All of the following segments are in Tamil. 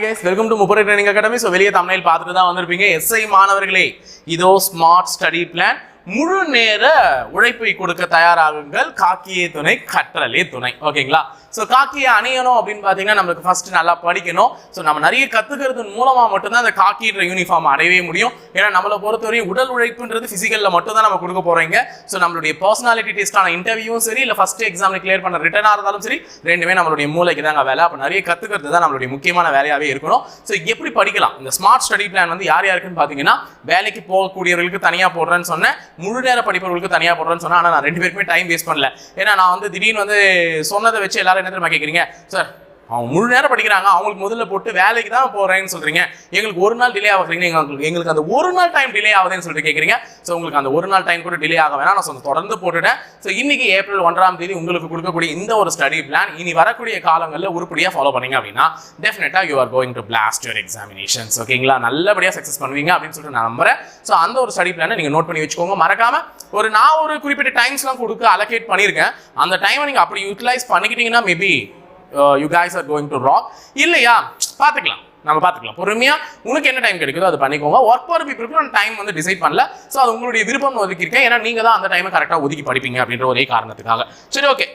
Hi guys welcome to Mupparai training academy so வெளியே தமிழில் பார்த்துட்டு தான் வந்திருப்பீங்க. எஸ்ஐ மாணவர்களே இதோ ஸ்மார்ட் ஸ்டடி பிளான் முழு நேர உழைப்பை கொடுக்க தயாராகுங்கள். காக்கியே துணை கற்றலே துணை. ஓகேங்களா ஸோ காக்கியை அணியணும் அப்படின்னு பார்த்தீங்கன்னா நம்மளுக்கு ஃபர்ஸ்ட் நல்லா படிக்கணும். ஸோ நம்ம நிறைய கற்றுக்கிறது மூலமாக மட்டும்தான் அந்த காக்கின்ற யூனிஃபார்ம் அடையவே முடியும். ஏன்னா நம்மளை பொறுத்தவரையும் உடல் உழைப்புன்றது ஃபிசிக்கலில் மட்டும் தான் நம்ம கொடுக்க போறீங்க ஸோ நம்மளுடைய பர்சனாலிட்டி டெஸ்ட்டான இன்டர்வியூவும் சரி இல்லை ஃபஸ்ட்டு எக்ஸாமில் கிளியர் பண்ண ரிட்டனாக இருந்தாலும் சரி ரெண்டுமே நம்மளுடைய மூளைக்கு தாங்க வேலை. அப்போ நிறைய கற்றுக்கிறது தான் நம்மளுடைய முக்கியமான வேலையாகவே இருக்கணும். ஸோ எப்படி படிக்கலாம்? இந்த ஸ்மார்ட் ஸ்டடி பிளான் வந்து யார் யாருக்குன்னு பார்த்தீங்கன்னா வேலைக்கு போகக்கூடியவர்களுக்கு தனியாக போடுறேன்னு சொன்னேன். முழு நேர படிப்பவர்களுக்கு தனியாக போடுறேன்னு சொன்னேன். ஆனால் நான் ரெண்டு பேருக்குமே டைம் வேஸ்ட் பண்ணல. ஏன்னா நான் வந்து திடீர்னு வந்து சொன்னதை வச்சு எல்லாரும் என்ன தெரியுமா கேட்குறீங்க சார் அவங்க முழு நேரம் படிக்கிறாங்க. அவங்களுக்கு முதல்ல போட்டு வேலைக்கு தான் போறேன்னு சொல்றீங்க. எங்களுக்கு ஒரு நாள் டிலே ஆகுறீங்க எங்களுக்கு எங்களுக்கு அந்த ஒரு நாள் டைம் டிலே ஆகுதுன்னு சொல்லிட்டு கேட்குறீங்க ஸோ உங்களுக்கு அந்த ஒரு நாள் டைம் கூட டிலே ஆக வேணாம். நான் சொந்த- தொடர்ந்து போட்டுட்டேன். ஸோ இன்னைக்கு ஏப்ரல் ஒன்றாம் தேதி உங்களுக்கு கொடுக்கக்கூடிய இந்த ஒரு ஸ்டடி பிளான் இனி வரக்கூடிய காலங்களில் உருப்படியாக ஃபாலோ பண்ணீங்க அப்படின்னா டெஃபினட்டாக you are going to blast your examinations ஓகேங்களா நல்லபடியாக சக்ஸஸ் பண்ணுவீங்க அப்படின்னு சொல்லிட்டு நான் நம்புறேன். ஸோ அந்த ஒரு ஸ்டடி பிளானை நீங்கள் நோட் பண்ணி வச்சுக்கோங்க. மறக்காம ஒரு நான் ஒரு குறிப்பிட்ட டைம்ஸ்லாம் கொடுக்க அலோகேட் பண்ணியிருக்கேன். அந்த டைமை நீங்கள் அப்படி utilise பண்ணிக்கிட்டீங்கன்னா maybe Uh, you guys are going to rock இல்லையா? பார்த்துக்கலாம். நம்ம பார்த்துக்கலாம். பொறுமையா உனக்கு என்ன டைம் கிடைக்குதோ அது பண்ணிக்கோங்க. ஒர்க் போகிற பீப்புளுக்கு நான் டைம் வந்து டிசைட் பண்ணல. ஸோ அது உங்களுடைய விருப்பம் ஒதுக்கியிருக்கேன் ஏன்னா நீங்கள் தான் அந்த டைமை கரெக்டாக ஒதுக்கி படிப்பீங்க அப்படின்ற ஒரே காரணத்துக்காக. சரி ஓகே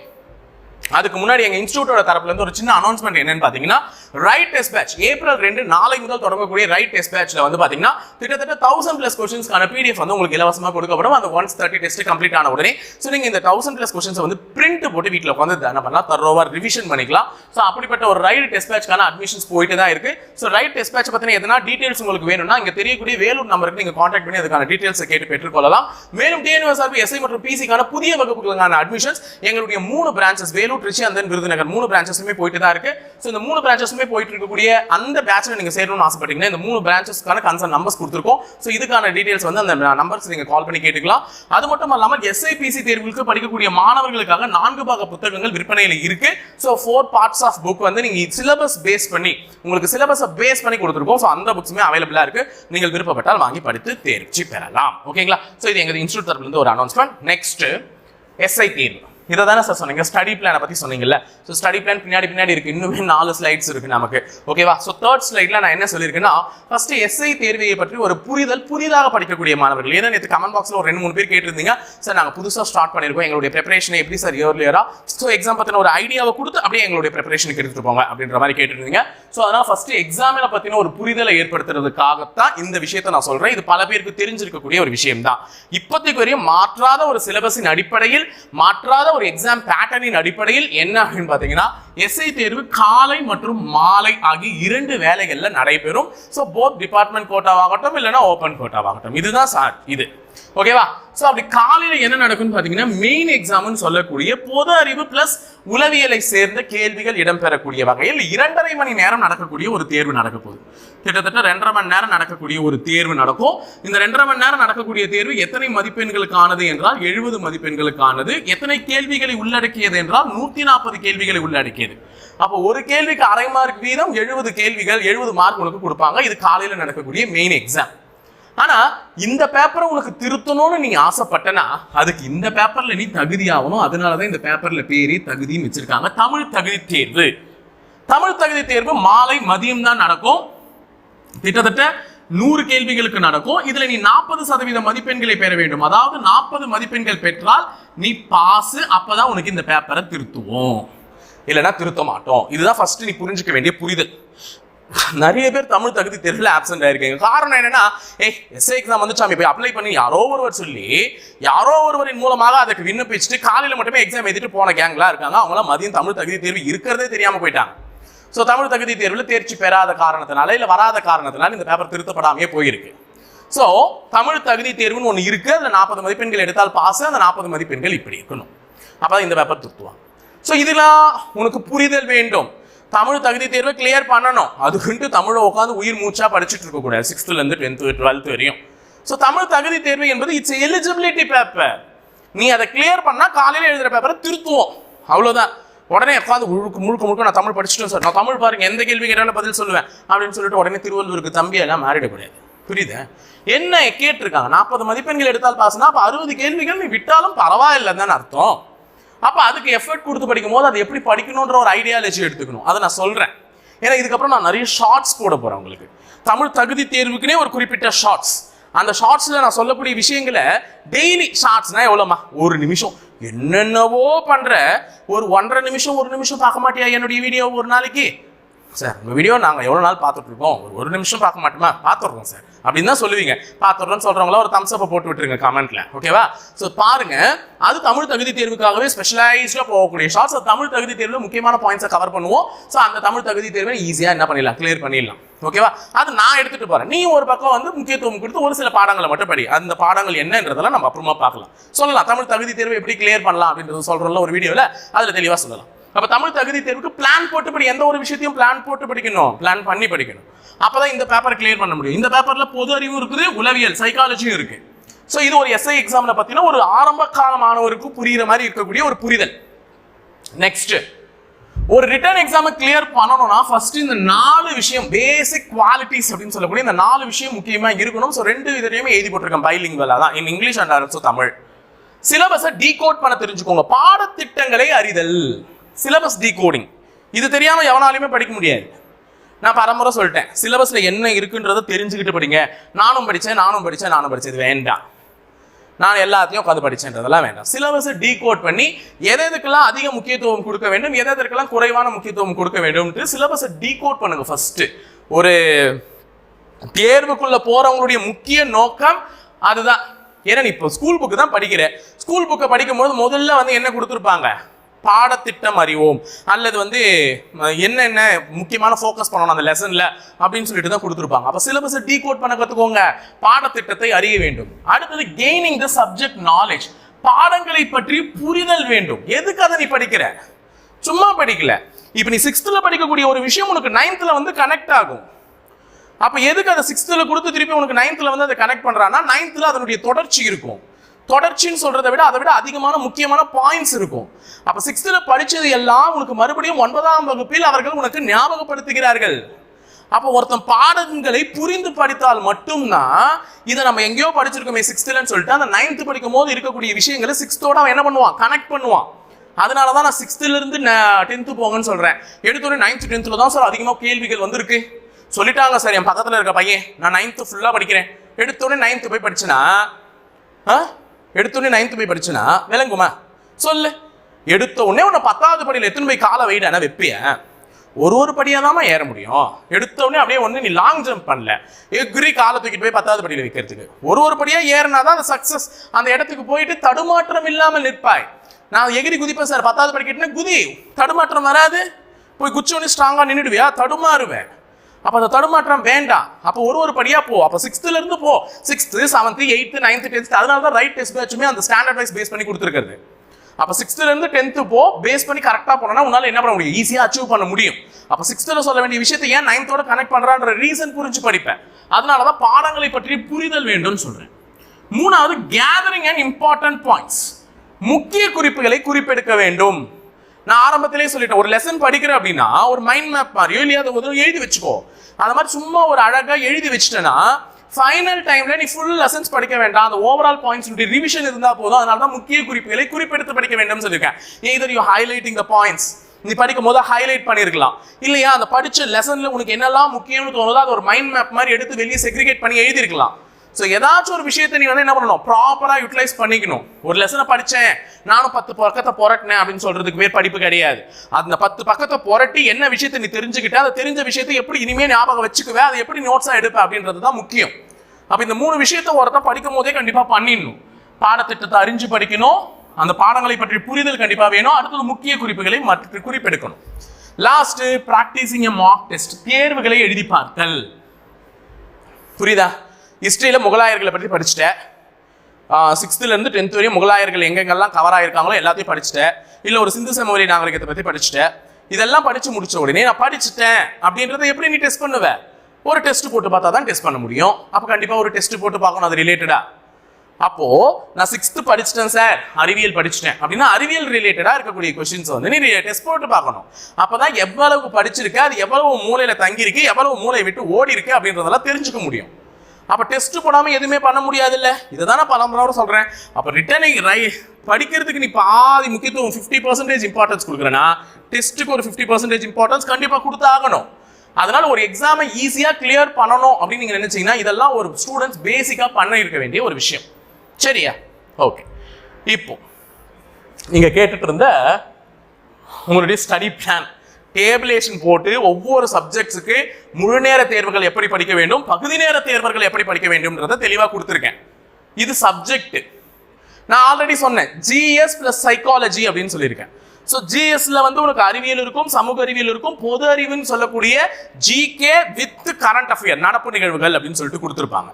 அதுக்கு முன்னாடி எங்கள் இன்ஸ்டியூட்டோட தரப்புல இருந்து ஒரு சின்ன அனௌன்ஸ்மெண்ட் என்னன்னு பார்த்தீங்கன்னா ரைட் டெஸ்ட் பேட்ச் ஏப்ரல் ரெண்டு நாளை முதல் தொடங்கக்கூடிய ரைட் டெஸ்ட் பேட்ச்ல வந்து பாத்தீங்கன்னா கிட்டத்தட்ட தௌசண்ட் பிளஸ் கொஸ்டின்ஸ்க்கான பிடிஎஃப் வந்து உங்களுக்கு இலவசமா கொடுக்கப்படும். அந்த ஒன்ஸ் தேர்ட்டி டெஸ்ட் கம்ப்ளீட் ஆன உடனே ஸோ நீங்க இந்த தௌசண்ட் பிளஸ் கொஸ்டின்ஸ் வந்து பிரிண்ட் போட்டு வீட்டில் உட்காந்து என்ன பண்ணலாம்? தரோவா ரிவிஷன் பண்ணிக்கலாம். ஸோ அப்படிப்பட்ட ஒரு ரைட் டெஸ்ட் பேட்ச்க்கான அட்மிஷன்ஸ் போயிட்டு தான் இருக்கு. ஸோ ரைட் டெஸ்ட் பேட்ச் பத்தின எதனா டீடைல்ஸ் உங்களுக்கு வேணும்னா இங்க தெரியக்கூடிய வேலூர் நம்பருக்கு நீங்க கான்டாக்ட் பண்ணி அதுக்கான டீடைல்ஸ் கேட்டு பெற்றுக்கொள்ளலாம். மேலும் டிஎன்எஸ்ஆர்பி எஸ்ஐ மற்றும் பிசிக்கான புதிய வகுப்புகளுக்கான அட்மிஷன்ஸ் எங்களுடைய மூணு பிரான்ச்சஸ் வேலூர் திருச்சி அந்த விருதுநகர் மூணு பிரான்ச்சஸுமே போயிட்டு தான் இருக்கு. ஸோ இந்த மூணு பிரான்ச்சஸுமே போயிட்டு இருக்கக்கூடிய அந்த பேட்ச்ல நீங்க சேரணும்னு ஆசைப்பட்டீங்கன்னா இந்த மூணு பிரான்ச்சஸ்க்கான கன்சர்ன் நம்பர்ஸ் கொடுத்துருக்கோம். ஸோ இதுக்கான டீடைல்ஸ் வந்து அந்த நம்பர்ஸ் நீங்கள் கால் பண்ணி கேட்டுக்கலாம். அது மட்டும் இல்லாமல் எஸ்ஐபிசி தேர்வுக்கு படிக்கக்கூடிய மாணவர்களுக்காக நான்கு பாக புத்தகங்கள் விற்பனையில் இருக்கு. So four parts of book வந்து நீங்க சிலபஸ் பேஸ் பண்ணி உங்களுக்கு சிலபஸை பேஸ் பண்ணி கொடுத்துருக்கோம். ஸோ அந்த புக்ஸுமே அவைலபிளா இருக்கு. நீங்கள் விருப்பப்பட்டால் வாங்கி படித்து தேர்ச்சி பெறலாம். ஓகேங்களா ஸோ இது எங்கள் இன்ஸ்டியூட் தரப்புலேருந்து ஒரு அனௌன்ஸ்மெண்ட் நெக்ஸ்ட் எஸ்ஐ தேர்வு இதை தானே சார் சொன்னீங்க ஸ்டடி பிளானை பற்றி சொன்னீங்கல்ல. ஸோ ஸ்டடி பிளான் பின்னாடி பின்னாடி இருக்கு. இன்னுமே நாலு ஸ்லைட்ஸ் இருக்கு நமக்கு. ஓகேவா ஸோ தேர்ட் ஸ்லைட்ல நான் என்ன சொல்லியிருக்கேன்னா ஃபர்ஸ்ட் எஸ்ஐ தேர்வையை பற்றி ஒரு புரிதல் புதிதாக படிக்கக்கூடிய மாணவர்கள். ஏன்னா நேற்று கமெண்ட் பாக்ஸில் ஒரு ரெண்டு மூணு பேர் கேட்டிருந்தீங்க. சார் நாங்கள் புதுசாக ஸ்டார்ட் பண்ணியிருக்கோம். எங்களுடைய ப்ரிப்பரேஷனை எப்படி சார் இயர்லியரா ஸோ எக்ஸாம் பற்றின ஒரு ஐடியாவை கொடுத்து அப்படியே எங்களுடைய ப்ரிப்பரேஷனுக்கு எடுத்துட்டு போங்க அப்படின்ற மாதிரி கேட்டிருந்தீங்க. ஸோ அதனால ஃபர்ஸ்ட் எக்ஸாமில் பற்றின ஒரு புரிதலை ஏற்படுத்துறதுக்காகத்தான் இந்த விஷயத்தை நான் சொல்றேன். இது பல பேருக்கு தெரிஞ்சிருக்கக்கூடிய ஒரு விஷயம் தான் இப்போதைக்கு வரையும் மாற்றாத ஒரு சிலபஸின் அடிப்படையில் மாற்றாத ஒரு எக்ஸாம் பேட்டர்னின் அடிப்படையில் என்ன அப்படின்னு பார்த்தீங்கன்னா எஸ்ஐ தேர்வு காலை மற்றும் மாலை ஆகிய இரண்டு வேலைகளில் நடைபெறும். ஸோ போத் டிபார்ட்மெண்ட் கோட்டாவாகட்டும் இல்லைன்னா ஓப்பன் கோட்டாவாகட்டும் இதுதான் சார் இது. ஓகேவா ஸோ அப்படி காலையில் என்ன நடக்கும்னு பார்த்தீங்கன்னா மெயின் எக்ஸாம்னு சொல்லக்கூடிய பொது அறிவு பிளஸ் உளவியலை சேர்ந்த கேள்விகள் இடம்பெறக்கூடிய வகையில் இரண்டரை மணி நேரம் நடக்கக்கூடிய ஒரு தேர்வு நடக்க போகுது. கிட்டத்தட்ட ரெண்டரை மணி நேரம் நடக்கக்கூடிய ஒரு தேர்வு நடக்கும். இந்த ரெண்டரை மணி நேரம் நடக்கக்கூடிய தேர்வு எத்தனை மதிப்பெண்களுக்கானது என்றால் எழுபது மதிப்பெண்களுக்கானது எத்தனை கேள்விகளை உள்ளடக்கியது என்றால் நூத்தி நாற்பது கேள்விகளை உள்ளடக்கியது. அப்போ ஒரு கேள்விக்கு அரை மார்க் வீதம் எழுபது கேள்விகள் எழுபது மார்க் உனக்கு கொடுப்பாங்க. இது காலையில் நடக்கக்கூடிய மெயின் எக்ஸாம் ஆனா இந்த பேப்பரை உனக்கு திருத்தணும்னு நீ ஆசைப்பட்டனா அதுக்கு இந்த பேப்பர்ல நீ தகுதி ஆகணும். அதனாலதான் இந்த பேப்பர்ல பேரே தகுதின்னு வச்சிருக்காங்க. தமிழ் தகுதி தேர்வு. தமிழ் தகுதி தேர்வு மாலை மதியம் தான் நடக்கும். கிட்டத்தட்ட நூறு கேள்விகளுக்கு நடக்கும். இதுல நீ நாற்பது சதவீத மதிப்பெண்களை பெற வேண்டும். அதாவது நாற்பது மதிப்பெண்கள் பெற்றால் நீ பாஸ் அப்பதான் உனக்கு இந்த பேப்பரை திருத்துவோம். இல்லைன்னா திருத்த மாட்டோம். இதுதான் ஃபர்ஸ்ட் நீ புரிஞ்சுக்க வேண்டிய புரிதல். நிறைய பேர் தமிழ் தகுதி தேர்வில் ஆப்சென்ட் ஆயிருக்கீங்க. காரணம் என்னன்னா ஏய் எஸ்ஏ எக்ஸாம் வந்துச்சு போய் அப்ளை பண்ணி யாரோ ஒருவர் சொல்லி யாரோ ஒருவரின் மூலமாக அதுக்கு விண்ணப்பிச்சுட்டு காலையில் மட்டுமே எக்ஸாம் எழுதிட்டு போன கேங்லாம் இருக்காங்க. அவங்களாம் மதியம் தமிழ் தகுதி தேர்வு இருக்கிறதே தெரியாம போயிட்டாங்க. ஸோ தமிழ் தகுதி தேர்வில் தேர்ச்சி பெறாத காரணத்தினால இல்லை வராத காரணத்தினால இந்த பேப்பர் திருத்தப்படாமையே போயிருக்கு. ஸோ தமிழ் தகுதி தேர்வுன்னு ஒன்று இருக்கு. அதில் நாற்பது மதிப்பெண்கள் எடுத்தால் பாஸ் அந்த நாற்பது மதிப்பெண்கள் இப்படி இருக்கணும். அப்போ இந்த பேப்பர் திருத்துவாங்க. ஸோ இதெல்லாம் உனக்கு புரிதல் வேண்டும். தமிழ் தகுதி தேர்வை கிளியர் பண்ணணும். அதுக்குன்ட்டு தமிழை உட்காந்து உயிர் மூச்சா படிச்சுட்டு இருக்கக்கூடாது சிக்ஸ்த்துலேருந்து டென்த்து டுவெல்த் வரையும். ஸோ தமிழ் தகுதி தேர்வு என்பது இட்ஸ் எலிஜிபிலிட்டி பேப்பர் நீ அதை கிளியர் பண்ணால் காலையில் எழுதுகிற பேப்பரை திருத்துவோம். அவ்வளோதான் உடனே உட்காந்து முழுக்க முழுக்க முழுக்க நான் தமிழ் படிச்சுட்டேன் சார். நான் தமிழ் பாருங்க எந்த கேள்வி கேட்டாலும் பதில் சொல்லுவேன் அப்படின்னு சொல்லிட்டு உடனே திருவள்ளுவருக்கு தம்பியெல்லாம் மாறிடக்கூடாது புரியுது? என்ன கேட்டிருக்காங்க? நாற்பது மதிப்பெண்கள் எடுத்தால் பாஸ்னா அப்போ அறுபது கேள்விகள் நீ விட்டாலும் பரவாயில்லைன்னு தானே அர்த்தம். அப்போ அதுக்கு எஃபர்ட் கொடுத்து படிக்கும் போது அது எப்படி படிக்கணுன்ற ஒரு ஐடியாலஜி எடுத்துக்கணும். அதை நான் சொல்கிறேன் ஏன்னா இதுக்கப்புறம் நான் நிறைய ஷார்ட்ஸ் போட போகிறேன் உங்களுக்கு. தமிழ் தகுதி தேர்வுக்குனே ஒரு குறிப்பிட்ட ஷார்ட்ஸ் அந்த ஷார்ட்ஸில் நான் சொல்லக்கூடிய விஷயங்களை டெய்லி ஷார்ட்ஸ்னால் எவ்வளோமா ஒரு நிமிஷம். என்னென்னவோ பண்ற. ஒரு ஒன்றரை நிமிஷம் ஒரு நிமிஷம் பார்க்க மாட்டியா என்னுடைய வீடியோ ஒரு நாளைக்கு? சார் உங்கள் வீடியோ நாங்கள் எவ்வளோ நாள் பார்த்துட்ருக்கோம்? ஒரு ஒரு நிமிஷம் பார்க்க மாட்டோமா? பார்த்துட்றோம் சார். அப்படின்னு தான் சொல்லுவீங்க. பார்த்துட்றோன்னு சொல்கிறவங்கள ஒரு தம்ஸ்அப்பை போட்டு விட்டுருங்க கமெண்ட்டில் ஓகேவா ஸோ பாருங்க அது தமிழ் தகுதி தேர்வுக்காகவே ஸ்பெஷலைஸ்டாக போகக்கூடிய ஷார்ட்ஸ் தமிழ் தகுதி தேர்வில் முக்கியமான பாயிண்ட்ஸை கவர் பண்ணுவோம். ஸோ அந்த தமிழ் தகுதி தேர்வை ஈஸியாக என்ன பண்ணிடலாம்? கிளியர் பண்ணிடலாம். ஓகேவா அது நான் எடுத்துட்டு போகிறேன் நீ ஒரு பக்கம் வந்து முக்கியத்துவம் கொடுத்து ஒரு சில பாடங்களை மட்டும் படி. அந்த பாடங்கள் என்னன்றதெல்லாம் நம்ம அப்புறமா பார்க்கலாம். சொல்லலாம் தமிழ் தகுதி தேர்வு எப்படி கிளியர் பண்ணலாம் அப்படின்றது சொல்கிறோம்ல ஒரு வீடியோவில் அதில் தெளிவாக சொல்லலாம். அப்ப தமிழ் தகுதி தேர்வுக்கு பிளான் போட்டு படி எந்த ஒரு விஷயத்தையும் பிளான் போட்டு படிக்கணும். பிளான் பண்ணி படிக்கணும். அப்பதான் இந்த பேப்பரை கிளியர் பண்ண முடியும். இந்த பேப்பர்ல பொது அறிவும் இருக்குது உளவியல் சைக்காலஜியும் இருக்கு. ஸோ இது ஒரு எஸ்ஐ எக்ஸாம்ல பார்த்தீங்கன்னா ஒரு ஆரம்ப கால மாணவருக்கு புரியுற மாதிரி இருக்கக்கூடிய ஒரு புரிதல். நெக்ஸ்ட் ஒரு ரிட்டர்ன் எக்ஸாமை கிளியர் பண்ணணும்னா ஃபர்ஸ்ட் இந்த நாலு விஷயம் பேசிக் குவாலிட்டிஸ் அப்படின்னு சொல்லக்கூடிய இந்த நாலு விஷயம் முக்கியமா இருக்கணும். ஸோ ரெண்டு இதுலையுமே எழுதி போட்டிருக்கேன் பைலிங்குவல் அதான் in English and also Tamil. சிலபஸை டீகோட் பண்ண தெரிஞ்சுக்கோங்க. பாடத்திட்டங்களை அறிதல். சிலபஸ் டீகோடிங் இது தெரியாமல் எவனாலையுமே படிக்க முடியாது. நான் பரம்பரை சொல்லிட்டேன். சிலபஸில் என்ன இருக்குன்றதை தெரிஞ்சுக்கிட்டு படிங்க. நானும் படித்தேன் நானும் படித்தேன் நானும் படித்தது வேண்டாம். நான் எல்லாத்தையும் உட்காந்து படிச்சேன்றதெல்லாம் வேண்டாம். சிலபஸை டீகோட் பண்ணி எதை எதுக்கெல்லாம் அதிக முக்கியத்துவம் கொடுக்க வேண்டும் எதை எதற்கெல்லாம் குறைவான முக்கியத்துவம் கொடுக்க வேண்டும்ட்டு சிலபஸை டீகோட் பண்ணுங்க ஃபஸ்ட்டு ஒரு தேர்வுக்குள்ளே போகிறவங்களுடைய முக்கிய நோக்கம் அதுதான். ஏன்னா நீ இப்போ ஸ்கூல் புக்கு தான் படிக்கிறேன் ஸ்கூல் புக்கை படிக்கும்போது முதல்ல வந்து என்ன கொடுத்துருப்பாங்க? பாடத்திட்டம் அறிவோம். அல்லது வந்து என்னென்ன முக்கியமான ஃபோக்கஸ் பண்ணணும் அந்த லெசனில் அப்படின்னு சொல்லிட்டு தான் கொடுத்துருப்பாங்க. அப்போ சிலபஸை டீகோட் பண்ண கற்றுக்கோங்க பாடத்திட்டத்தை அறிய வேண்டும். அடுத்தது கெய்னிங் த சப்ஜெக்ட் நாலேஜ் பாடங்களை பற்றி புரிதல் வேண்டும். எதுக்கு அதை நீ படிக்கிற? சும்மா படிக்கல. இப்போ நீ சிக்ஸ்த்தில் படிக்கக்கூடிய ஒரு விஷயம் உனக்கு நைன்த்தில் வந்து கனெக்ட் ஆகும். அப்போ எதுக்கு அதை சிக்ஸ்த்தில் கொடுத்து திருப்பி உனக்கு நைன்த்தில் வந்து அதை கனெக்ட் பண்ணுறான்னா நைன்த்தில் அதனுடைய தொடர்ச்சி இருக்கும். தொடர்ச்சின்னு சொல்றதை விட அதை விட அதிகமான முக்கியமான பாயிண்ட்ஸ் இருக்கும். அப்ப சிக்ஸ்த்தில் படிச்சது எல்லாம் உனக்கு மறுபடியும் ஒன்பதாம் வகுப்பில் அவர்கள் உனக்கு ஞாபகப்படுத்துகிறார்கள். அப்போ ஒருத்தன் பாடங்களை புரிந்து படித்தால் மட்டும்தான் இதை நம்ம எங்கேயோ படிச்சிருக்கோமே சிக்ஸ்த்துலன்னு சொல்லிட்டு அந்த நைன்த்து படிக்கும் போது இருக்கக்கூடிய விஷயங்களை சிக்ஸ்த்தோட அவன் என்ன பண்ணுவான்? கனெக்ட் பண்ணுவான். அதனால தான் நான் சிக்ஸ்த்துலேருந்து டென்த்து போங்கன்னு சொல்கிறேன் எடுத்தோடனே நைன்த்து டென்த்தில் தான் சார் அதிகமாக கேள்விகள் வந்திருக்கு. சொல்லிட்டாங்க சார் என் பக்கத்தில் இருக்க பையன். நான் நைன்த்து ஃபுல்லாக படிக்கிறேன். எடுத்தோடனே நைன்த்து போய் படிச்சேன்னா ஆ? எடுத்தோடனே நைன்த்து போய் படிச்சுனா விளங்குமா? சொல்லு. எடுத்த உடனே உன்னை பத்தாவது படியில் எத்தனை போய் காலை வைடானா வெப்பிய ஒரு ஒரு படியாக தான் ஏற முடியும். எடுத்தோடனே அப்படியே ஒன்று நீ லாங் ஜம்ப் பண்ணல. எக்ரி காலை தூக்கிட்டு போய் பத்தாவது படியில் வைக்கிறதுக்கு. ஒரு ஒரு படியாக ஏறினா தான் அந்த சக்ஸஸ் அந்த இடத்துக்கு போயிட்டு தடுமாற்றம் இல்லாமல் நிற்பாய். நான் எகிரி குதிப்பேன் சார். பத்தாவது படிக்கிட்டேன்னா குதி. தடுமாற்றம் வராது. போய் குச்சி ஒன்று ஸ்ட்ராங்காக நின்றுடுவியா தடுமாறுவேன். அப்போ அந்த தடுமாற்றம் வேண்டாம். அப்போ ஒரு ஒரு படியா போ. அப்போ சிக்ஸ்த்துல இருந்து போ. Sixth seventh eighth ninth tenth அதனால தான் ரைட் டெஸ்ட் பேட்சுமே அந்த ஸ்டாண்டர்ட் வைஸ் பேஸ் பண்ணி கொடுத்துருக்கிறது. அப்போ சிக்ஸ்த்துல இருந்து டென்த்து போ. பேஸ் பண்ணி கரெக்டாக போனோம்னா உன்னால என்ன பண்ண முடியும்? ஈஸியாக அச்சீவ் பண்ண முடியும். அப்போ சிக்ஸ்த்தில் சொல்ல வேண்டிய விஷயத்தை ஏன் நைன்த்தோட கனெக்ட் பண்ணுறான்ற ரீசன் புரிஞ்சு படிப்பேன். அதனால தான் பாடங்களை பற்றி புரிதல் வேண்டும்னு சொல்றேன். மூணாவது கேதரிங் அண்ட் இம்பார்ட்டன்ட் பாயிண்ட்ஸ் முக்கிய குறிப்புகளை குறிப்பெடுக்க வேண்டும். நான் ஆரம்பத்திலே சொல்லிட்டேன் ஒரு லெசன் படிக்கிறேன் அப்படின்னா ஒரு மைண்ட் மேப் மாதிரியோ இல்லையா அதை எழுதி வச்சுக்கோ. அந்த மாதிரி சும்மா ஒரு அழகாக எழுதி வச்சுட்டேன்னா ஃபைனல் டைம்ல நீ ஃபுல் லெசன்ஸ் படிக்க வேண்டாம். அந்த ஓவரால் பாயிண்ட்ஸ் ரிவிஷன் இருந்தா போதும். அதனால தான் முக்கிய குறிப்புகளை குறிப்பெடுத்து படிக்க வேண்டும்னு சொல்லியிருக்கேன். Either you highlighting the points நீ படிக்கும் போது ஹைலைட் பண்ணியிருக்கலாம். இல்லையா அந்த படிச்ச லெசன்ல உனக்கு என்னெல்லாம் முக்கியம்னு தோணுதோ அது ஒரு மைண்ட் மேப் மாதிரி எடுத்து வெளியே செக்ரிகேட் பண்ணி எழுதியிருக்கலாம். ஸோ ஏதாச்சும் ஒரு விஷயத்தை நீ வந்து என்ன பண்ணணும்? ப்ராப்பராக யூட்டிலைஸ் பண்ணிக்கணும். ஒரு லெசனை படித்தேன் நானும் பத்து பக்கத்தை புரட்டினேன் அப்படின்னு சொல்கிறதுக்கு பேர் படிப்பு கிடையாது. அந்த பத்து பக்கத்தை புரட்டி என்ன விஷயத்தை நீ தெரிஞ்சுக்கிட்ட அதை தெரிஞ்ச விஷயத்தை எப்படி இனிமேல் ஞாபகம் வச்சுக்குவேன் அதை எப்படி நோட்ஸாக எடுப்ப அப்படின்றது தான் முக்கியம். அப்போ இந்த மூணு விஷயத்தை ஒருத்தன் படிக்கும் போதே கண்டிப்பாக பண்ணிடணும். பாடத்திட்டத்தை அறிஞ்சு படிக்கணும். அந்த பாடங்களை பற்றி புரிதல் கண்டிப்பாக வேணும். அடுத்தது முக்கிய குறிப்புகளை மற்ற குறிப்பெடுக்கணும். Last practising a mark test தேர்வுகளை எழுதி பார்த்தல். புரியுதா? ஹிஸ்ட்ரியில் முகலாயர்களை பற்றி படிச்சுட்டேன். சிக்ஸ்த்துலேருந்து டென்த் வரையும் முகலாயர்கள் எங்கெங்கெல்லாம் கவர் ஆகிருக்காங்களோ எல்லாத்தையும் படிச்சுட்டேன். இல்லை ஒரு சிந்து சமவெளி நாகரிகத்தை பற்றி படிச்சுட்டேன். இதெல்லாம் படித்து முடிச்ச உடனே நான் படிச்சுட்டேன். அப்படின்றத எப்படி நீ டெஸ்ட் பண்ணுவ? ஒரு டெஸ்ட் போட்டு பார்த்தா தான் டெஸ்ட் பண்ண முடியும். அப்போ கண்டிப்பாக ஒரு டெஸ்ட் போட்டு பார்க்கணும் அது ரிலேட்டடாக அப்போ நான் சிக்ஸ்த்து படிச்சிட்டேன் சார் அறிவியல் படிச்சிட்டேன். அப்படின்னா அறிவியல் ரிலேட்டடாக இருக்கக்கூடிய கொஷின்ஸ் வந்து நீ டெஸ்ட் போட்டு பார்க்கணும். அப்பதான் எவ்வளவு படிச்சிருக்கு அது எவ்வளவு மூளையில் தங்கியிருக்கு எவ்வளவு மூளையை விட்டு ஓடி இருக்கு அப்படின்றதெல்லாம் தெரிஞ்சுக்க முடியும். அப்போ டெஸ்ட் போடாமல் எதுவுமே பண்ண முடியாது இதை தான் நான் பல முறை சொல்றேன். அப்ப ரை படிக்கிறதுக்கு நீ பாதி முக்கியத்துவம் ஃபிஃப்டி பர்சன்டேஜ் இம்பார்ட்டன்ஸ் கொடுக்குறேன்னா டெஸ்ட்டுக்கு ஒரு ஃபிஃப்டி பர்சன்டேஜ் இம்பார்ட்டன்ஸ் கண்டிப்பாக கொடுத்தாகணும். அதனால ஒரு எக்ஸாமை ஈஸியாக கிளியர் பண்ணணும் அப்படின்னு நீங்கள் நினச்சிங்கன்னா இதெல்லாம் ஒரு ஸ்டூடெண்ட்ஸ் பேசிக்காக பண்ண இருக்க வேண்டிய ஒரு விஷயம். சரியா? ஓகே இப்போ நீங்கள் கேட்டுட்டு இருந்த உங்களுடைய ஸ்டடி பிளான் டேபிளேஷன் போட்டு ஒவ்வொரு சப்ஜெக்ட்ஸுக்கு முழு நேர தேர்வுகள் எப்படி படிக்க வேண்டும் பகுதி நேர தேர்வுகள் எப்படி படிக்க வேண்டும்ன்றத தெளிவாக கொடுத்துருக்கேன். இது சப்ஜெக்ட் நான் ஆல்ரெடி சொன்னேன் ஜிஎஸ் பிளஸ் சைக்காலஜி அப்படின்னு சொல்லியிருக்கேன். ஸோ ஜிஎஸ்ல வந்து உனக்கு அறிவியல் இருக்கும் சமூக அறிவியல் இருக்கும் பொது அறிவுன்னு சொல்லக்கூடிய ஜிகே வித் கரண்ட் அஃபேர் நடப்பு நிகழ்வுகள் அப்படின்னு சொல்லிட்டு கொடுத்துருப்பாங்க.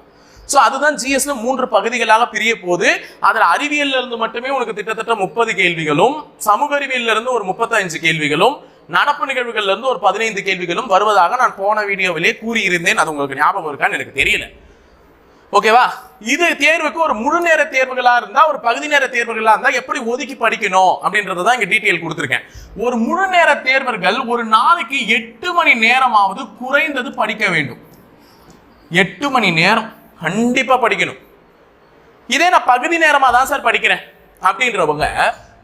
ஸோ அதுதான் ஜிஎஸ்ல மூன்று பகுதிகளாக பிரிய போது அதில் அறிவியல்ல இருந்து மட்டுமே உனக்கு கிட்டத்தட்ட முப்பது கேள்விகளும் சமூக அறிவியல்ல இருந்து ஒரு முப்பத்தஞ்சு கேள்விகளும் நடப்பு நிகழ்வுகள்ல இருந்து ஒரு பதினைந்து கேள்விகளும் வருவதாக நான் போன வீடியோவிலே கூறியிருந்தேன். அது உங்களுக்கு ஞாபகம் இருக்கான்னு எனக்கு தெரியல. ஓகேவா? இது தேர்வுக்கு ஒரு முழு நேர தேர்வுகளா இருந்தா ஒரு பகுதி நேர தேர்வுகளா இருந்தா எப்படி ஒதுக்கி படிக்கணும் அப்படின்றத தான் இங்க டீட்டெயில் கொடுத்துருக்கேன். ஒரு முழு நேர தேர்வர்கள் ஒரு நாளைக்கு எட்டு மணி நேரமாவது குறைந்தது படிக்க வேண்டும். எட்டு மணி நேரம் கண்டிப்பா படிக்கணும். இதே நான் பகுதி நேரமா தான் சார் படிக்கிறேன் அப்படின்றவங்க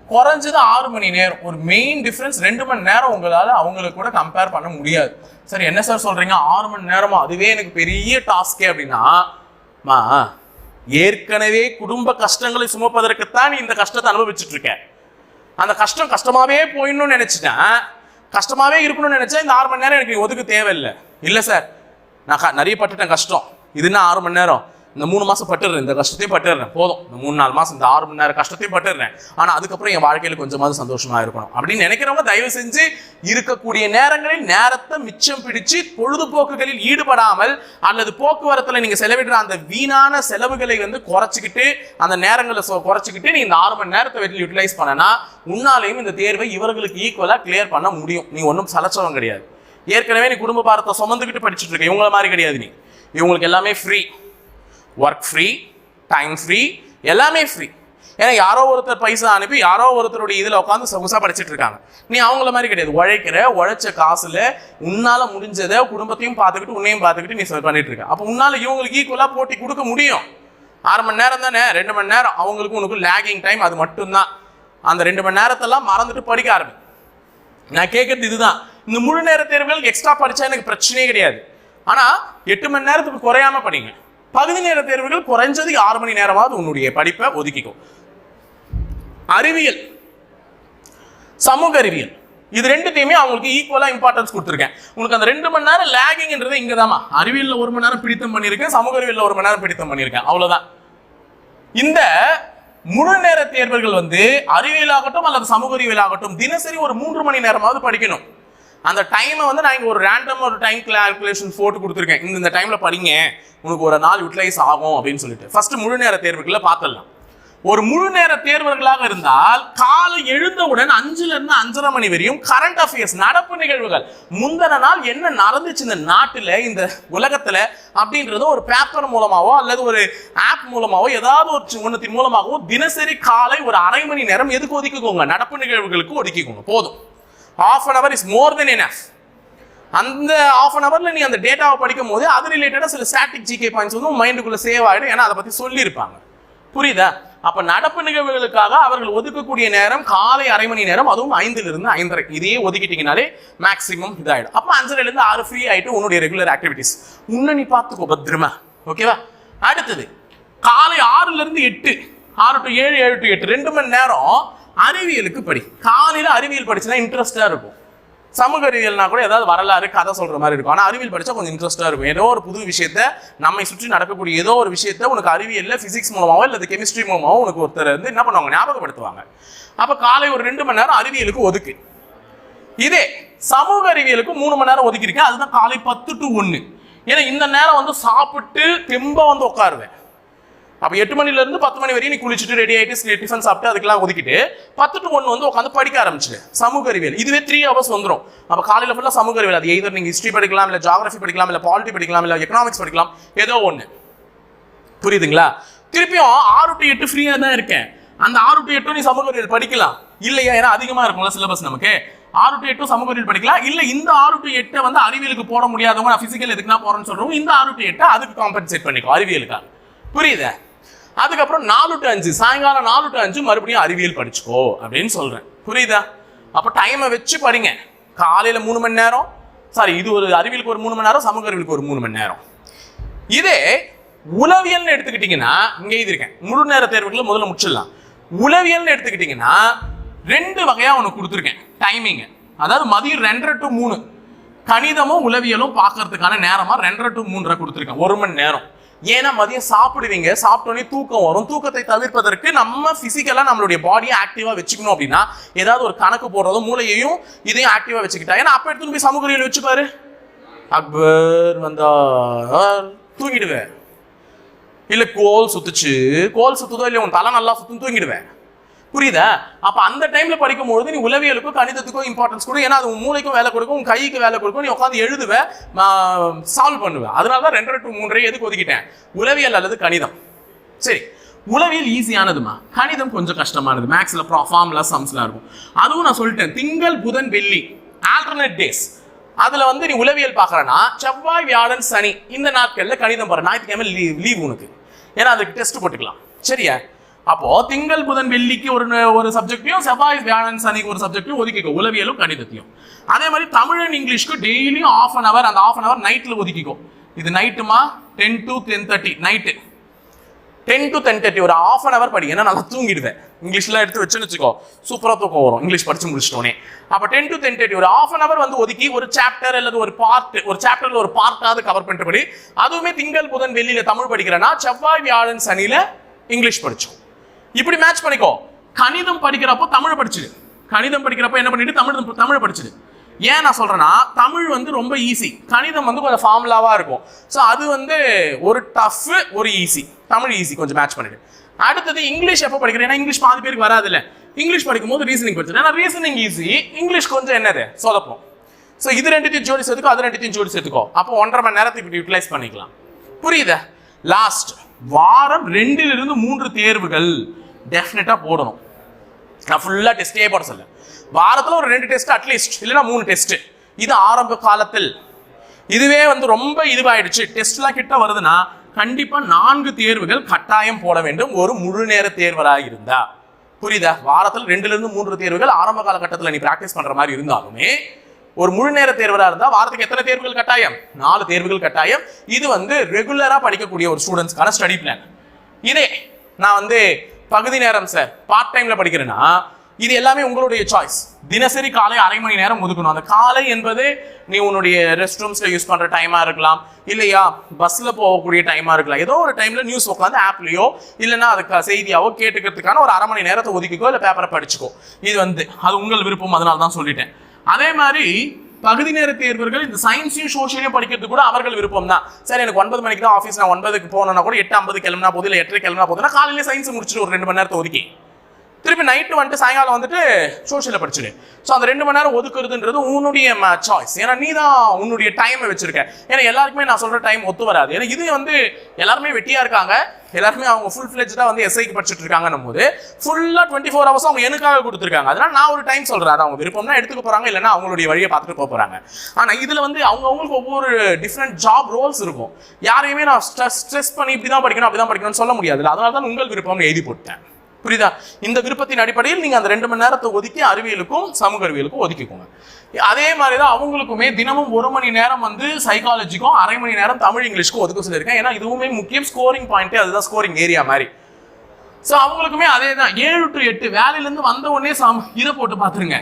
குறைஞ்சது ஆறு மணி நேரம். ஒரு மெயின் டிஃப்ரென்ஸ் ரெண்டு மணி நேரம் உங்களால் அவங்களுக்கு கூட கம்பேர் பண்ண முடியாது. சார் என்ன சார் சொல்கிறீங்க ஆறு மணி நேரமா? அதுவே எனக்கு பெரிய டாஸ்கே அப்படின்னா மா ஏற்கனவே குடும்ப கஷ்டங்களை சுமப்பதற்குத்தான் நீ இந்த கஷ்டத்தை அனுபவிச்சுட்டு இருக்க. அந்த கஷ்டம் கஷ்டமாகவே போயிடணும்னு நினச்சிட்டேன் கஷ்டமாகவே இருக்கணும்னு நினச்சா இந்த ஆறு மணி நேரம் எனக்கு ஒதுக்கு தேவையில்லை. இல்லை சார் நான் க- நிறைய பட்டுட்டேன் கஷ்டம். இதுன்னா ஆறு மணி நேரம்? இந்த மூணு மாதம் பட்டுடுறேன். இந்த கஷ்டத்தையும் பட்டுடுறேன். போதும். இந்த மூணு நாலு மாதம் இந்த ஆறு மணி நேரம் கஷ்டத்தையும் பட்டுடுறேன். ஆனால் அதுக்கப்புறம் என் வாழ்க்கையில் கொஞ்சமாவது சந்தோஷமாக இருக்கணும். அப்படின்னு நினைக்கிறவங்க தயவு செஞ்சு இருக்கக்கூடிய நேரங்களில் நேரத்தை மிச்சம் பிடிச்சு பொழுதுபோக்குகளில் ஈடுபடாமல் அல்லது போக்குவரத்தில் நீங்கள் செலவிடுற அந்த வீணான செலவுகளை வந்து குறைச்சிக்கிட்டு அந்த நேரங்களை குறைச்சிக்கிட்டு நீ இந்த ஆறு மணி நேரத்தை வெளியில் யூட்டிலைஸ் பண்ணனா உன்னாலையும் இந்த தேர்வை இவர்களுக்கு ஈக்குவலாக கிளியர் பண்ண முடியும். நீ ஒன்றும் சலச்சவன் கிடையாது. ஏற்கனவே நீ குடும்ப பாரத்தை சுமந்துக்கிட்டு படிச்சுட்டு இருக்க. இவங்கள மாதிரி கிடையாது நீ. இவங்களுக்கு எல்லாமே free work free time free எல்லாமே ஃப்ரீ ஏன்னா யாரோ ஒருத்தர் பைசா அனுப்பி யாரோ ஒருத்தருடைய இதில் உட்காந்து சொகுசாக படிச்சுட்டு இருக்காங்க. நீ அவங்கள மாதிரி கிடையாது. உழைக்கிற உழைச்ச காசுல உன்னால முடிஞ்சதை குடும்பத்தையும் பார்த்துக்கிட்டு உன்னையும் பார்த்துக்கிட்டு நீ பண்ணிட்டு இருக்க. அப்போ உன்னால இவங்களுக்கு ஈக்குவலாக போட்டி கொடுக்க முடியும். ஆறு மணி நேரம் தானே? ரெண்டு மணி நேரம். அவங்களுக்கும் உனக்கு லேகிங் டைம் அது மட்டும்தான். அந்த ரெண்டு மணி நேரத்தெல்லாம் மறந்துட்டு படிக்க ஆரம்பி. நான் கேட்கறது இதுதான். இந்த முழு நேர தேர்வுகள் எக்ஸ்ட்ரா படித்தா எனக்கு பிரச்சனையே கிடையாது. ஆனால் எட்டு மணி நேரத்துக்கு குறையாம படிங்க. பகுதி நேர தேர்வுகள் குறைஞ்சது ஆறு மணி நேரமாவது உன்னுடைய படிப்பை ஒதுக்கிக்கோ. அறிவியல் சமூக அறிவியல். இது ரெண்டுத்தையுமே அவங்களுக்கு ஈக்குவலாக இம்பார்ட்டன்ஸ் கொடுத்துருக்கேன். உங்களுக்கு அந்த ரெண்டு மணி நேரம் லேகிங்ன்றது இங்கே தாமா அறிவியலில் ஒரு மணி நேரம் பிடித்தம் பண்ணியிருக்கேன் சமூக அறிவியலில் ஒரு மணி நேரம் பிடித்தம் பண்ணியிருக்கேன். அவ்வளோதான் இந்த முழு நேர தேர்வுகள் வந்து அறிவியலாகட்டும் அல்லது சமூக அறிவியலாகட்டும் தினசரி ஒரு மூன்று மணி நேரமாவது படிக்கணும். அந்த டைமை வந்து நான் இங்கே ஒரு ரேண்டம் ஒரு டைம் கால்குலேஷன் போட்டு கொடுத்துருக்கேன். இந்த இந்த டைமில் படிங்க. உனக்கு ஒரு நாள் யூட்டிலைஸ் ஆகும் அப்படின்னு சொல்லிட்டு. ஃபர்ஸ்ட் முழு நேர தேர்வுகளை பார்த்துடலாம். ஒரு முழு நேர தேர்வர்களாக இருந்தால் காலை எழுந்தவுடன் அஞ்சுல இருந்து அஞ்சரை மணி வரையும் கரண்ட் அஃபேர்ஸ் நடப்பு நிகழ்வுகள் முந்தின நாள் என்ன நடந்துச்சு இந்த நாட்டில் இந்த உலகத்துல அப்படின்றத ஒரு பேப்பர் மூலமாவோ அல்லது ஒரு ஆப் மூலமாவோ ஏதாவது ஒரு ஒன்றத்தின் மூலமாகவோ தினசரி காலை ஒரு அரை மணி நேரம் எதுக்கு ஒதுக்கிக்கோங்க? நடப்பு நிகழ்வுகளுக்கு ஒதுக்கிக்கோங்க. போதும். Half an hour is more than enough அந்த ஆஃப் அன் அவரில் நீ அந்த டேட்டாவை படிக்கும் போது அது ரிலேட்டடாக சில ஸ்டாட்டிக் ஜிகே பாயிண்ட்ஸ் வந்து மைண்டுக்குள்ளே சேவ் ஆகிடும் ஏன்னா அதை பற்றி சொல்லியிருப்பாங்க. புரியுதா? அப்போ நடப்பு நிகழ்வுகளுக்காக அவர்கள் ஒதுக்கக்கூடிய நேரம் காலை அரை மணி நேரம் அதுவும் ஐந்துலேருந்து ஐந்தரை. இதையே ஒதுக்கிட்டீங்கனாலே மேக்ஸிமம் இதாகிடும் அப்போ அஞ்சரைலேருந்து ஆறு ஃப்ரீ ஆகிட்டு உன்னுடைய ரெகுலர் ஆக்டிவிட்டிஸ் உன்னை நீ பார்த்துக்கோ பத்திரமா. ஓகேவா அடுத்தது காலை ஆறுலேருந்து எட்டு ஆறு டு ஏழு ஏழு டு எட்டு ரெண்டு மணி நேரம் அறிவியலுக்கு படி. காலையில் அறிவியல் படிச்சுன்னா இன்ட்ரெஸ்டாக இருக்கும் சமூக அறிவியல்னா கூட ஏதாவது வரலாறு கதை சொல்கிற மாதிரி இருக்கும். ஆனால் அறிவியல் படித்தா கொஞ்சம் இன்ட்ரெஸ்ட்டாக இருக்கும். ஏதோ ஒரு புது விஷயத்த நம்மை சுற்றி நடக்கக்கூடிய ஏதோ ஒரு விஷயத்த உனக்கு அறிவியலில் ஃபிசிக்ஸ் மூலமாகவோ இல்லை கெமிஸ்ட்ரி மூலமாகவோ உனக்கு ஒருத்தர் வந்து என்ன பண்ணுவாங்க ஞாபகப்படுத்துவாங்க. அப்போ காலை ஒரு ரெண்டு மணி நேரம் அறிவியலுக்கு ஒதுக்கு. இதே சமூக அறிவியலுக்கு மூணு மணி நேரம் ஒதுக்கியிருக்கேன். அதுதான் காலை பத்து டு ஒன்று ஏன்னா இந்த நேரம் வந்து சாப்பிட்டு தெம்ப வந்து உட்காருவேன். அப்போ எட்டு மணில இருந்து பத்து மணி வரையும் நீ குளிச்சுட்டு ரெடி ஆகிட்டு டிஃபன் சாப்பிட்டு அதுக்கெல்லாம் ஒதுக்கிட்டு பத்து டு ஒன்று வந்து உட்காந்து படிக்க ஆரம்பிச்சிடு சமூக அறிவியல் இதுவே த்ரீ ஹவர்ஸ் வந்துடும் அப்போ காலையில் ஃபுல்லாக சமூக அறிவியல் அது எய்தர் நீங்கள் ஹிஸ்ட்ரி படிக்கலாம் இல்லை ஜாகிரபி படிக்கலாம் இல்லை பாலிட்டி படிக்கலாம் இல்லை எக்கனாமிக்ஸ் படிக்கலாம் ஏதோ ஒன்று புரியுதுங்களா? திருப்பியும் ஆறு டு எட்டு ஃப்ரீயாக தான் இருக்கேன். அந்த ஆறு டு எட்டும் நீ சமூக அறிவியல் படிக்கலாம். இல்லையா? ஏன்னா அதிகமாக இருக்கும்ல சிலபஸ் நமக்கு. ஆறு டு எட்டும் சமூக அறிவியல் படிக்கலாம். இல்லை இந்த ஆறு டு எட்டை வந்து அறிவியலுக்கு போட முடியாதவங்க நான் ஃபிசிக்கல் எதுக்குன்னா போகிறேன்னு சொல்கிறோம் இந்த ஆறு டு எட்டை அதுக்கு காம்பன்சேட் பண்ணிக்கோ அறிவியலுக்காக. புரியுதா? அதுக்கப்புறம் நாலு டு அஞ்சு சாயங்காலம் நாலு டு அஞ்சு மறுபடியும் அறிவியல் படிச்சுக்கோ அப்படின்னு சொல்கிறேன் புரியுதா? அப்போ டைமை வச்சு படிங்க. காலையில் மூணு மணி நேரம் சாரி இது ஒரு அறிவியலுக்கு ஒரு மூணு மணி நேரம் சமூக அறிவியலுக்கு ஒரு மூணு மணி நேரம். இதே உளவியல்னு எடுத்துக்கிட்டிங்கன்னா இங்கே எழுதியிருக்கேன். முழு நேர தேர்வுகளை முதல்ல முடிச்சிடலாம். உளவியல்னு எடுத்துக்கிட்டிங்கன்னா ரெண்டு வகையாக ஒன்று கொடுத்துருக்கேன். டைமிங்கு அதாவது மதியம் ரெண்டரை டு மூணு. கணிதமும் உளவியலும் பார்க்கறதுக்கான நேரமாக ரெண்டரை டு மூன்றரை கொடுத்துருக்கேன். ஒரு மணி நேரம். ஏன்னா மதியம் சாப்பிடுவீங்க சாப்பிட்டோன்னே தூக்கம் வரும். தூக்கத்தை தவிர்ப்பதற்கு நம்ம பிசிக்கலா நம்மளுடைய பாடியை ஆக்டிவா வச்சுக்கணும் அப்படின்னா ஏதாவது ஒரு கணக்கு போடுறதோ மூளையையும் இதையும் ஆக்டிவா வச்சுக்கிட்டா. ஏன்னா அப்ப எடுத்துன்னு போய் சமூக அறிவியல் வச்சுப்பாரு. அக்பர் வந்தார் தூங்கிடுவேன். இல்ல கோல் சுத்துச்சு. கோல் சுத்துதோ இல்லை உன் தலை நல்லா சுத்தும் தூங்கிடுவேன். புரியுதா? அப்ப அந்த டைம்ல படிக்கும்பொழுது நீ உளவியலுக்கும் கணிதத்துக்கும் இம்பார்ட்டன்ஸ் கொடு. ஏன்னா அது உன் மூளைக்கும் வேலை கொடுக்கும் உன் கைக்கு வேலை கொடுக்கும். நீ உட்காந்து எழுதுவ சால்வ் பண்ணுவேன் அதனால தான் ரெண்டரை டு மூன்றரை எதுக்கு ஒதுக்கிட்டேன்? உளவியல் அல்லது கணிதம். சரி. உளவியல் ஈஸியானதுமா கணிதம் கொஞ்சம் கஷ்டமானது மேக்ஸ்ல ஃபார்முலா சம்ஸ்லாம் இருக்கும். அதுவும் நான் சொல்லிட்டேன். திங்கள் புதன் வெள்ளி. ஆல்டர்னேட் டேஸ் அதுல வந்து நீ உளவியல் பார்க்கறனா? செவ்வாய் வியாழன் சனி. இந்த நாட்கள்ல கணிதம் பாரு. ஞாயிற்றுக்கிழமை லீவ் லீவ் உனக்கு. ஏன்னா அதுக்கு டெஸ்ட் போட்டுக்கலாம். சரியா? அப்போ திங்கள் புதன் வெள்ளிக்கு ஒரு ஒரு சப்ஜெக்டையும் செவ்வாய் வியாழன் சனிக்கு ஒரு சப்ஜெக்டையும் ஒதுக்கிக்கோ உளவியலும் கணிதத்தையும். அதே மாதிரி தமிழன் இங்கிலீஷ்க்கு டெய்லியும் ஆஃப் அன் அவர் அந்த ஆஃப் அன் அவர் நைட்டில் ஒதுக்கிக்கோ. இது நைட்டுமா ten to ten thirty night ten to ten thirty ஒரு ஆஃப் அன் அவர் படி. ஏன்னா நல்லா தூங்கிடுவேன். இங்கிலீஷ்லாம் எடுத்து வச்சுன்னு வச்சுக்கோ சூப்பராக தூக்கம் வரும். இங்கிலீஷ் படிச்சு முடிச்சிட்டோன்னே அப்போ டென் டு டென் தேர்ட்டி ஒரு ஆஃப் அன் அவர் வந்து ஒதுக்கி ஒரு சாப்டர் அல்லது ஒரு பார்ட் ஒரு சாப்டர்ல ஒரு பார்ட்டாவது கவர் பண்ணுறபடி அதுவுமே திங்கள் புதன் வெள்ளியில தமிழ் படிக்கிறேன்னா செவ்வாய் வியாழன் சனியில இங்கிலீஷ் படிச்சோம். இப்படி மேட்ச் பண்ணிக்கோ. கணிதம் படிக்கிறப்போ தமிழ் படிச்சிடு கணிதம் படிக்கிறப்போ என்ன பண்ணிட்டு தமிழ் தமிழ் படிச்சிடு ஏன் நான் சொல்றேன்னா தமிழ் வந்து ரொம்ப ஈஸி கணிதம் வந்து கொஞ்சம் ஃபார்முலாவா இருக்கும். ஸோ அது வந்து ஒரு டஃப் ஒரு ஈஸி தமிழ் ஈஸி கொஞ்சம் மேட்ச் பண்ணிட்டு அடுத்தது இங்கிலீஷ் எப்போ படிக்கிறேன்? ஏன்னா இங்கிலீஷ் பாதி பேருக்கு வராதுல்ல. இங்கிலீஷ் படிக்கும் போது ரீசனிங் படிச்சிடும் ஏன்னா ரீசனிங் ஈஸி இங்கிலீஷ் கொஞ்சம் என்னது? சொதப்போம். ஸோ இது ரெண்டுத்தையும் ஜோடி சேர்த்துக்கோ அது ரெண்டுத்தையும் ஜோடி சேர்த்துக்கோ. அப்போ ஒன்றரை மணி நேரத்துக்கு இப்படி யூட்டிலைஸ் பண்ணிக்கலாம். புரியுதா? லாஸ்ட் வாரம் ரெண்டிலிருந்து மூன்று தேர்வுகள். டெஃபினட்டாக போடணும். நான் ஃபுல்லாக டெஸ்ட்டே போட சொல்ல வாரத்தில் ஒரு ரெண்டு டெஸ்ட் அட்லீஸ்ட் இல்லைன்னா மூணு டெஸ்ட்டு இது ஆரம்ப காலத்தில். இதுவே வந்து ரொம்ப இதுவாயிடுச்சு. டெஸ்ட்லாம் கிட்ட வருதுன்னா கண்டிப்பாக நான்கு தேர்வுகள் கட்டாயம் போட வேண்டும். ஒரு முழு நேர தேர்வராக இருந்தா. புரியுதா? வாரத்தில் ரெண்டுலேருந்து மூன்று தேர்வுகள் ஆரம்ப காலகட்டத்தில் நீ ப்ராக்டிஸ் பண்ணுற மாதிரி இருந்தாலுமே ஒரு முழு நேர தேர்வராக இருந்தால் வாரத்துக்கு எத்தனை தேர்வுகள் கட்டாயம்? நாலு தேர்வுகள் கட்டாயம். இது வந்து ரெகுலராக படிக்கக்கூடிய ஒரு ஸ்டூடெண்ட்ஸ்க்கான ஸ்டடி பிளான் இதே நான் வந்து பகுதி நேரம் சார் பார்ட் டைம்ல படிக்கிறேன்னா இது எல்லாமே உங்களுடைய சாய்ஸ் தினசரி காலை அரை மணி நேரம் ஒதுக்கணும். அந்த காலை என்பது நீ உன்னுடைய ரெஸ்ட் ரூம்ஸ்ல யூஸ் பண்ற டைமா இருக்கலாம். இல்லையா? பஸ்ல போகக்கூடிய டைமா இருக்கலாம். ஏதோ ஒரு டைம்ல நியூஸ் உட்காந்து ஆப்லயோ இல்லைன்னா அதுக்கு செய்தியாவோ கேட்டுக்கிறதுக்கான ஒரு அரை மணி நேரத்தை ஒதுக்கிக்கோ இல்லை பேப்பரை படிச்சுக்கோ. இது வந்து அது உங்கள் விருப்பம் அதனால தான் சொல்லிட்டேன். அதே மாதிரி பகுதி நேர தேர்வர்கள் இந்த சயின்ஸையும் சோஷியலையும் படிக்கிறது கூட அவர்கள் விருப்பம் தான் சரி எனக்கு ஒன்பது மணிக்கு தான் ஆஃபீஸ் நான் ஒன்பதுக்கு போனோம்னா கூட எட்டு ஐம்பது கிளம்புனா போதும் இல்லை எட்டரை கிளம்புனா போதும்னா நான் காலையில சயின்ஸ் முடிச்சுட்டு ஒரு ரெண்டு மணி நேரத்தை ஒதுக்கி. திருப்பி நைட்டு வந்துட்டு சாயங்காலம் வந்துட்டு சோஷியலில் படிச்சுடு. ஸோ அந்த ரெண்டு மணி நேரம் ஒதுக்குறதுன்றது உன்னுடைய சாய்ஸ் ஏன்னா நீ தான் உன்னுடைய டைமை வச்சிருக்க. ஏன்னா எல்லாருக்குமே நான் சொல்கிற டைம் ஒத்து வராது. ஏன்னா இது வந்து எல்லாருமே வெட்டியாக இருக்காங்க. எல்லாருமே அவங்க ஃபுல் ஃபிளெஜ்டாக வந்து எஸ்ஐக்கு படிச்சுட்டு இருக்காங்கன்னும் போது ஃபுல்லாக டுவெண்ட்டி ஃபோர் ஹவர்ஸ் அவங்க எனக்காக கொடுத்துருக்காங்க. அதனால் நான் ஒரு டைம் சொல்கிறேன் அது அவங்க விருப்பம்னா எடுத்துக்க போகிறாங்க இல்லைன்னா அவங்களுடைய வழியை பார்த்துட்டு போக போகிறாங்க ஆனால் இதில் வந்து அவங்கவுங்களுக்கு ஒவ்வொரு டிஃப்ரெண்ட் ஜாப் ரோல்ஸ் இருக்கும். யாரையுமே நான் ஸ்ட்ரெஸ் ஸ்ட்ரெஸ் பண்ணி இப்படி தான் படிக்கணும் அப்படி தான் படிக்கணும்னு சொல்ல முடியாது அதனால தான் உங்கள் விருப்பம்னு எழுதி போட்டேன். புரியுதா? இந்த விருப்பத்தின் அடிப்படையில் நீங்கள் அந்த ரெண்டு மணி நேரத்தை ஒதுக்கி அறிவியலுக்கும் சமூக அறிவியலுக்கும் ஒதுக்கிக்கோங்க. அதே மாதிரி தான் அவங்களுக்குமே தினமும் ஒரு மணி நேரம் வந்து சைக்காலஜிக்கும் அரை மணி நேரம் தமிழ் இங்கிலீஷ்க்கும் ஒதுக்க சொல்லியிருக்கேன். ஏன்னா இதுவுமே முக்கியம் ஸ்கோரிங் பாயிண்ட்டே அதுதான் ஸ்கோரிங் ஏரியா மாதிரி. ஸோ அவங்களுக்குமே அதே தான் ஏழு டு எட்டு வேலையிலேருந்து வந்த உடனே சம் இதை போட்டு பார்த்துருங்க.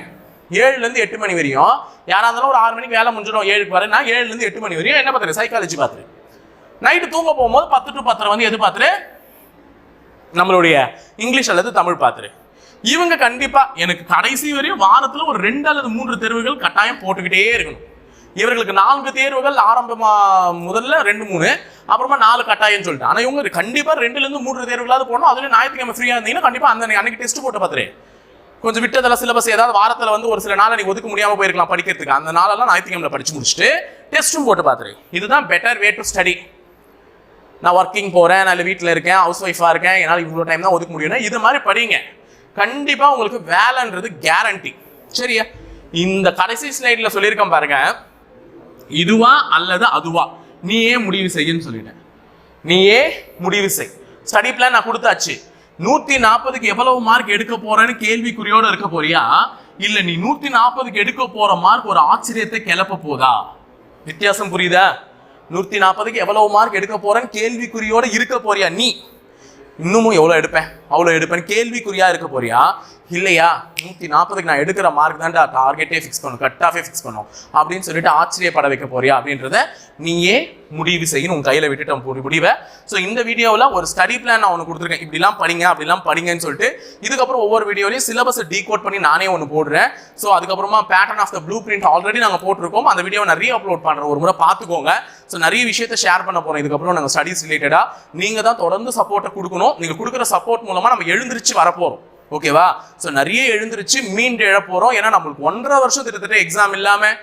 ஏழுலேருந்து எட்டு மணி வரையும். யாராக இருந்தாலும் ஒரு ஆறு மணிக்கு வேலை முடிஞ்சிடும் ஏழுக்கு வரேன்னா ஏழுலேருந்து எட்டு மணி வரையும் என்ன பார்த்துரு சைக்காலஜி பார்த்துரு நைட்டு தூங்க போகும்போது பத்து டு பத்தரை வந்து எது பார்த்துரு? நம்மளுடைய இங்கிலீஷ் அல்லது தமிழ் பார்த்துரு இவங்க கண்டிப்பா எனக்கு கடைசி வரையும் வாரத்துல ஒரு ரெண்டு அல்லது மூன்று தேர்வுகள் கட்டாயம் போட்டுக்கிட்டே இருக்கணும். இவர்களுக்கு நான்கு தேர்வுகள் ஆரம்பமா முதல்ல ரெண்டு மூணு அப்புறமா நாலு கட்டாயம் சொல்லிட்டு. ஆனா இவங்க கண்டிப்பா ரெண்டுல இருந்து மூன்று தேர்வுகளாவது போடணும். அதுல ஞாயிற்றுக்கிழமை ஃப்ரீயா இருந்தீங்கன்னா கண்டிப்பா அந்த அன்னைக்கு டெஸ்ட் போட்டு பார்த்துரு கொஞ்சம் விட்டதில் சிலபஸ் ஏதாவது வாரத்தில் வந்து ஒரு சில நாள் அன்றைக்கி ஒதுக்க முடியாமல் போயிருக்கலாம் படிக்கிறதுக்கு. அந்த நாளெல்லாம் ஞாயிற்றுக்கிழமை படித்து முடிச்சுட்டு டெஸ்ட்டும் போட்டு பார்த்துரு இதுதான் பெட்டர் வே டு ஸ்டடி நான் ஒர்க்கிங் போகிறேன் நான் இல்லை வீட்டில் இருக்கேன் ஹவுஸ் ஒய்ஃபாக இருக்கேன் என்னால் இவ்வளோ டைம் தான் ஒதுக்க முடியும்னா இது மாதிரி படிங்க. கண்டிப்பாக உங்களுக்கு வேலைன்றது கேரண்டி சரியா? இந்த கடைசி ஸ்லைடில் சொல்லியிருக்கேன் பாருங்க. இதுவா அல்லது அதுவா? நீயே முடிவு செய்யுன்னு சொல்லிட்டேன். நீயே முடிவு செய். ஸ்டடி பிளான் நான் கொடுத்தாச்சு. நூற்றி நாற்பதுக்கு எவ்வளவு மார்க் எடுக்க போறேன்னு கேள்விக்குறியோடு இருக்க போறியா? இல்லை நீ நூற்றி நாற்பதுக்கு எடுக்க போற மார்க் ஒரு ஆச்சரியத்தை கிளப்ப போதா? வித்தியாசம் புரியுதா? நூற்றி நாற்பதுக்கு எவ்வளவு மார்க் எடுக்க போறேன் கேள்விக்குறியோட இருக்க போறியா நீ? இன்னமும் எவ்வளோ எடுப்பேன்? அவ்வளோ எடுப்பேன். கேள்விக்குறியா இருக்க போறியா? இல்லையா? நூற்றி நாற்பதுக்கு நான் எடுக்கிற மார்க் தான்டா டார்கெட்டே ஃபிக்ஸ் பண்ணும் கட் ஆஃபே ஃபிக்ஸ் பண்ணும். அப்படின்னு சொல்லிட்டு ஆச்சரியப்பட வைக்க போறியா அப்படின்றத நீயே முடிவு செய்யணும் உன் கையில் விட்டுட்டு முடிவை. ஸோ இந்த வீடியோவில் ஒரு ஸ்டடி பிளான் நான் ஒன்று கொடுத்துருக்கேன். இப்படிலாம் படிங்க அப்படிலாம் படிங்கன்னு சொல்லிட்டு இதுக்கப்புறம் ஒவ்வொரு வீடியோலையும் சிலபஸை டீகோட் பண்ணி நானே ஒன்று போடுறேன். ஸோ அதுக்கப்புறமா pattern of the blue print already நாங்கள் போட்டிருக்கோம். அந்த வீடியோ நிறைய அப்லோட் பண்ணுறோம் ஒரு முறை பார்த்துக்கோங்க. ஸோ நிறைய விஷயத்தை ஷேர் பண்ண போகிறோம் இதுக்கப்புறம் நாங்கள் ஸ்டடீஸ் ரிலேட்டடாக நீங்கள் தான் தொடர்ந்து சப்போர்ட்டை கொடுக்கணும். நீங்கள் கொடுக்குற சப்போர்ட் மூலமாக நம்ம எழுந்திருச்சு வரப்போகிறோம் ஓகேவா ஸோ நிறைய எழுந்திருச்சு மீண்டு எழப் போகிறோம் ஏன்னா நம்மளுக்கு ஒன்றரை வருஷம் கிட்டத்தட்ட எக்ஸாம் இல்லாமல்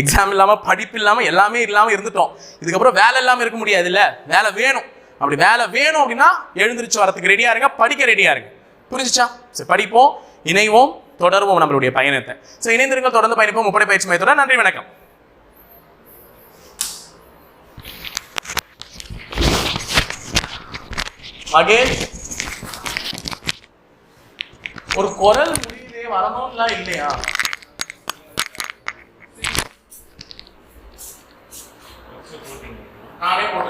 எக்ஸாம் இல்லாமல் படிப்பு இல்லாமல் எல்லாமே இல்லாமல் இருந்துட்டோம். இதுக்கப்புறம் வேலை இல்லாமல் இருக்க முடியாதுல்ல? வேலை வேணும். அப்படி வேலை வேணும் அப்படின்னா எழுந்திருச்சு வரத்துக்கு ரெடியாக இருங்க படிக்க ரெடியாக இருங்க. புரிஞ்சுச்சா? சரி படிப்போம் இணைவோம் தொடர்வோம் நம்மளுடைய பயணத்தை. ஸோ இணைந்திருங்கள் தொடர்ந்து பயணிப்போம். முப்படை பயிற்சி மையத்தோட நன்றி வணக்கம். மகேஷ் ஒரு குரல் முடியுதே வரணும்லாம் இல்லையா? நானே போட்டு